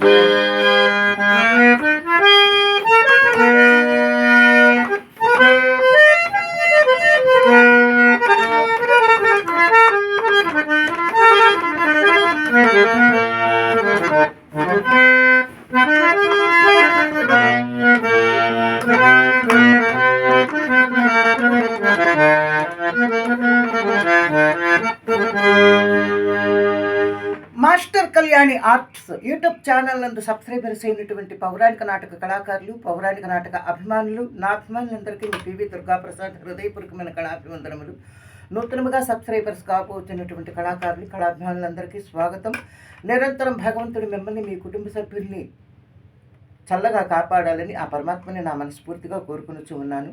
you. Master Kalyani arts YouTube channel నందు subscribers అయినటువంటి పౌరాణిక నాటక కళాకారులు పౌరాణిక నాటక అభిమానులు నా అభిమానులందరికీ మీ పివి దుర్గాప్రసాద్ హృదయపూర్వకమైన కళాభివందనములు. నూతనముగా సబ్స్క్రైబర్స్ కాబోతున్నటువంటి కళాకారులు కళాభిమానులందరికీ స్వాగతం. నిరంతరం భగవంతుడు మిమ్మల్ని మీ కుటుంబ సభ్యుల్ని చల్లగా కాపాడాలని ఆ పరమాత్మని నా మనస్ఫూర్తిగా కోరుకునిచూ ఉన్నాను.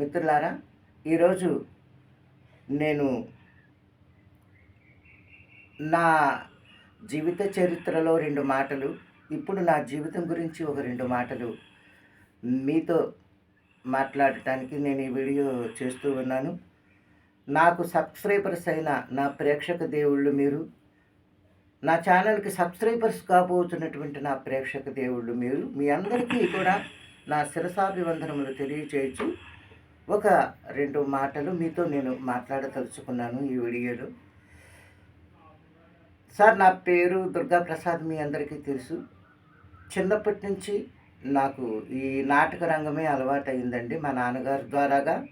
మిత్రులారా ఈరోజు నేను నా జీవిత చరిత్రలో రెండు మాటలు ఇప్పుడు నా జీవితం గురించి ఒక రెండు మాటలు. మీతో మాట్లాడటానికి నేను ఈ వీడియో చేస్తూ ఉన్నాను. నాకు సబ్స్క్రైబర్స్ అయిన నా ప్రేక్షక దేవుళ్ళు మీరు నా ఛానల్కి సబ్స్క్రైబర్స్ కాబోతున్నటువంటి నా ప్రేక్షక దేవుళ్ళు మీరు మీ అందరికీ కూడా నా శిరసాభివందనములు తెలియచేయచ్చు. ఒక రెండు మాటలు మీతో నేను మాట్లాడదలుచుకున్నాను ఈ వీడియోలో. సార్ నా పేరు దుర్గా ప్రసాద్ మీ అందరికీ తెలుసు. చిన్నప్పటి నుంచి నాకు ఈ నాటక రంగమే అలవాటైందండి మా నాన్నగారి ద్వారాగా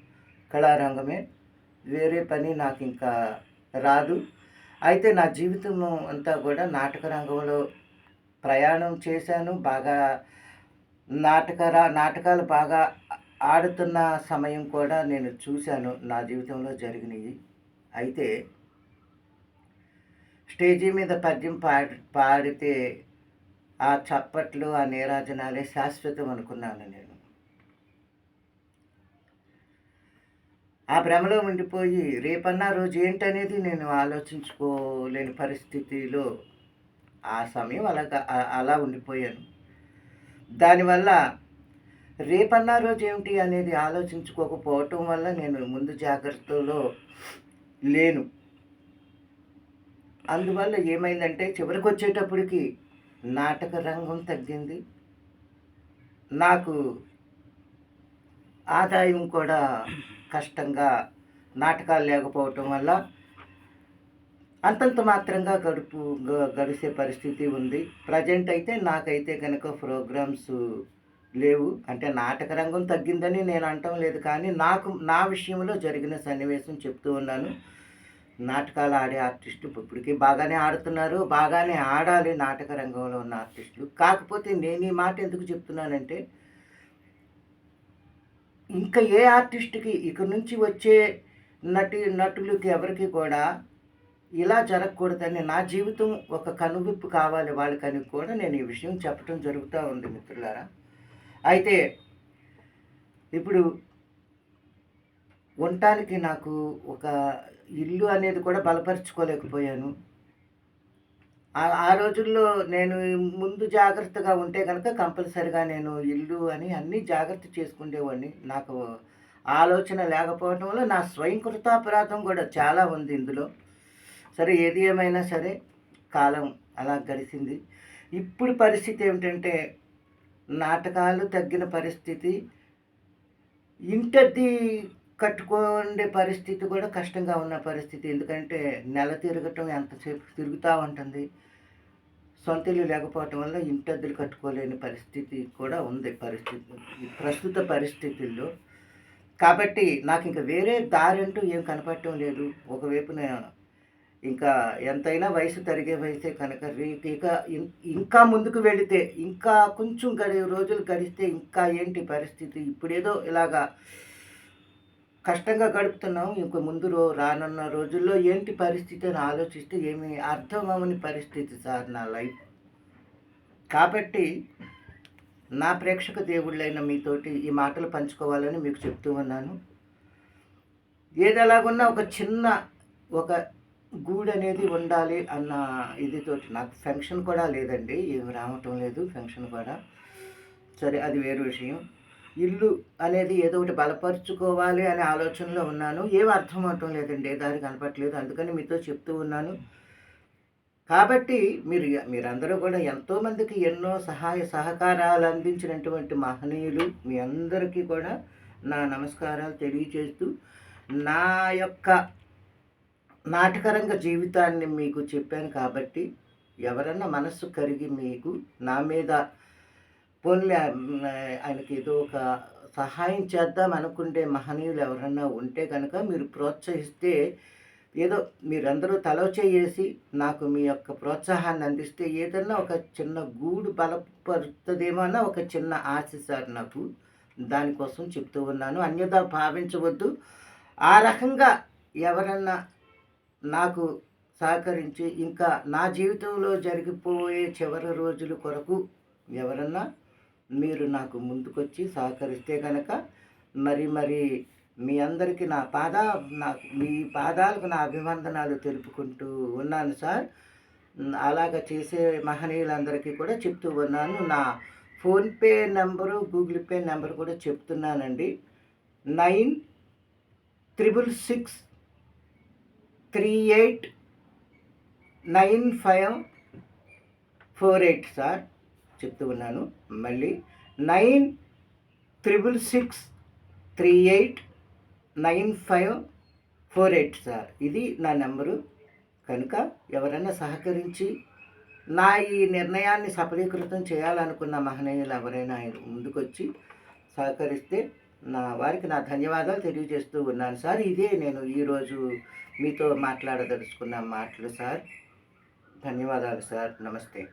కళారంగమే వేరే పని నాకు ఇంకా రాదు. అయితే నా జీవితం అంతా కూడా నాటక రంగంలో ప్రయాణం చేశాను. బాగా నాటక రా- నాటకాలు బాగా ఆడుతున్న సమయం కూడా నేను చూశాను. నా జీవితంలో జరిగినవి. అయితే స్టేజీ మీద పద్యం పాడి పాడితే ఆ చప్పట్లు ఆ నీరాజనాలే శాశ్వతం అనుకున్నాను నేను. ఆ భ్రమలో ఉండిపోయి రేపన్నా రోజు ఏంటనేది నేను ఆలోచించుకోలేని పరిస్థితిలో ఆ సమయం అలాగా అలా ఉండిపోయాను. దానివల్ల రేపన్నా రోజు ఏమిటి అనేది ఆలోచించుకోకపోవటం వల్ల నేను ముందు జాగ్రత్తలో లేను. అందువల్ల ఏమైందంటే చివరికి వచ్చేటప్పటికి నాటక రంగం తగ్గింది. నాకు ఆదాయం కూడా కష్టంగా నాటకాలు లేకపోవటం వల్ల అంతంత మాత్రంగా గడుపు గ- గడిసే పరిస్థితి ఉంది. ప్రజెంట్ అయితే నాకైతే కనుక ప్రోగ్రామ్స్ లేవు. అంటే నాటక రంగం తగ్గిందని నేను అంటం లేదు. కానీ నాకు నా విషయంలో జరిగిన సన్నివేశం చెప్తూ ఉన్నాను. నాటకాలు ఆడే ఆర్టిస్టు ఇప్పటికీ బాగానే ఆడుతున్నారు బాగానే ఆడాలి నాటక రంగంలో ఉన్న ఆర్టిస్టులు. కాకపోతే నేను ఈ మాట ఎందుకు చెప్తున్నానంటే ఇంకా ఏ ఆర్టిస్ట్కి ఇక నుంచి వచ్చే నటి నటులకి ఎవరికి కూడా ఇలా జరగకూడదని నా జీవితం ఒక కనువిప్పు కావాలి వాళ్ళకని కూడా నేను ఈ విషయం చెప్పడం జరుగుతూ ఉంది మిత్రులారా. అయితే ఇప్పుడు ఉండటానికి నాకు ఒక ఇల్లు అనేది కూడా బలపరుచుకోలేకపోయాను. ఆ- రోజుల్లో నేను ముందు జాగ్రత్తగా ఉంటే కనుక కంపల్సరిగా నేను ఇల్లు అని అన్నీ జాగ్రత్త చేసుకునేవాడిని నాకు ఆలోచన లేకపోవడం వల్ల నా స్వయం కృతాపరాధం కూడా చాలా ఉంది ఇందులో. సరే ఏది ఏమైనా సరే కాలం అలా గడిచింది ఇప్పుడు పరిస్థితి ఏమిటంటే నాటకాలు తగ్గిన పరిస్థితి ఇంటద్ది కట్టుకోండే పరిస్థితి కూడా కష్టంగా ఉన్న పరిస్థితి. ఎందుకంటే నెల తిరగటం ఎంతసేపు తిరుగుతూ ఉంటుంది. సొంత ఇల్లు లేకపోవటం వల్ల ఇంటద్దులు కట్టుకోలేని పరిస్థితి కూడా ఉంది పరిస్థితి ప్రస్తుత పరిస్థితుల్లో. కాబట్టి నాకు ఇంకా వేరే దారి అంటూ ఏం కనపడటం లేదు. ఒకవైపున ఇంకా ఎంతైనా వయసు తరిగే వయసే కనుక రే- ఇక ఇంకా ముందుకు వెళితే ఇంకా కొంచెం గడి రోజులు గడిస్తే ఇంకా ఏంటి పరిస్థితి? ఇప్పుడేదో ఇలాగా కష్టంగా గడుపుతున్నాం. ఇంక ముందు రో రానున్న రోజుల్లో ఏంటి పరిస్థితి అని ఆలోచిస్తే ఏమి అర్థం పరిస్థితి సార్ నా లైఫ్. కాబట్టి నా ప్రేక్షక దేవుళ్ళైన మీతోటి ఈ మాటలు పంచుకోవాలని మీకు చెప్తూ ఉన్నాను. ఏది ఎలాగున్నా ఒక చిన్న ఒక గూడు అనేది ఉండాలి అన్న ఇదితో నాకు ఫంక్షన్ కూడా లేదండి. ఏమి రావటం లేదు ఫంక్షన్ కూడా. సరే అది వేరే విషయం. ఇల్లు అనేది ఏదో ఒకటి బలపరుచుకోవాలి అనే ఆలోచనలో ఉన్నాను. ఏం అర్థం అవటం లేదండి. దానికి దారి కనపట్లేదు అందుకని మీతో చెప్తూ ఉన్నాను. కాబట్టి మీరు మీరందరూ కూడా ఎంతోమందికి ఎన్నో సహాయ సహకారాలు అందించినటువంటి మహనీయులు మీ అందరికీ కూడా నా నమస్కారాలు తెలియచేస్తూ నా యొక్క నాటకరంగ జీవితాన్ని మీకు చెప్పాను కాబట్టి ఎవరన్నా మనస్సు కరిగి మీకు నా మీద పోన్లే ఆయనకి ఏదో ఒక సహాయం చేద్దాం అనుకుంటే మహనీయులు ఎవరన్నా ఉంటే కనుక మీరు ప్రోత్సహిస్తే ఏదో మీరందరూ తలో చేసి నాకు మీ యొక్క ప్రోత్సాహాన్ని అందిస్తే ఏదన్నా ఒక చిన్న గూడు బలపడుతుందేమో అన్న ఒక చిన్న ఆశ సార్ నాకు దానికోసం చెప్తూ ఉన్నాను. అన్యదా భావించవద్దు. ఆ రకంగా ఎవరన్నా నాకు సహకరించి ఇంకా నా జీవితంలో జరిగిపోయే చివరి రోజుల కొరకు ఎవరన్నా మీరు నాకు ముందుకొచ్చి సహకరిస్తే కనుక మరి మరి మీ అందరికీ నా పాద నా మీ పాదాలకు నా అభివందనాలు తెలుపుకుంటూ ఉన్నాను సార్. అలాగ చేసే మహనీయులందరికీ కూడా చెప్తూ ఉన్నాను. నా PhonePe number Google Pay number కూడా చెప్తున్నానండి. Nine triple six three eight nine five four eight sir. చెప్తూ ఉన్నాను. మళ్ళీ nine triple six three eight nine five four eight sir. ఇది నా నెంబరు. కనుక ఎవరైనా సహకరించి నా ఈ నిర్ణయాన్ని సఫలీకృతం చేయాలనుకున్న మహనీయులు ఎవరైనా ముందుకొచ్చి సహకరిస్తే నా వారికి నా ధన్యవాదాలు తెలియజేస్తూ ఉన్నాను సార్. ఇదే నేను ఈరోజు మీతో మాట్లాడదలుచుకున్న మాటలు సార్. ధన్యవాదాలు సార్. నమస్తే.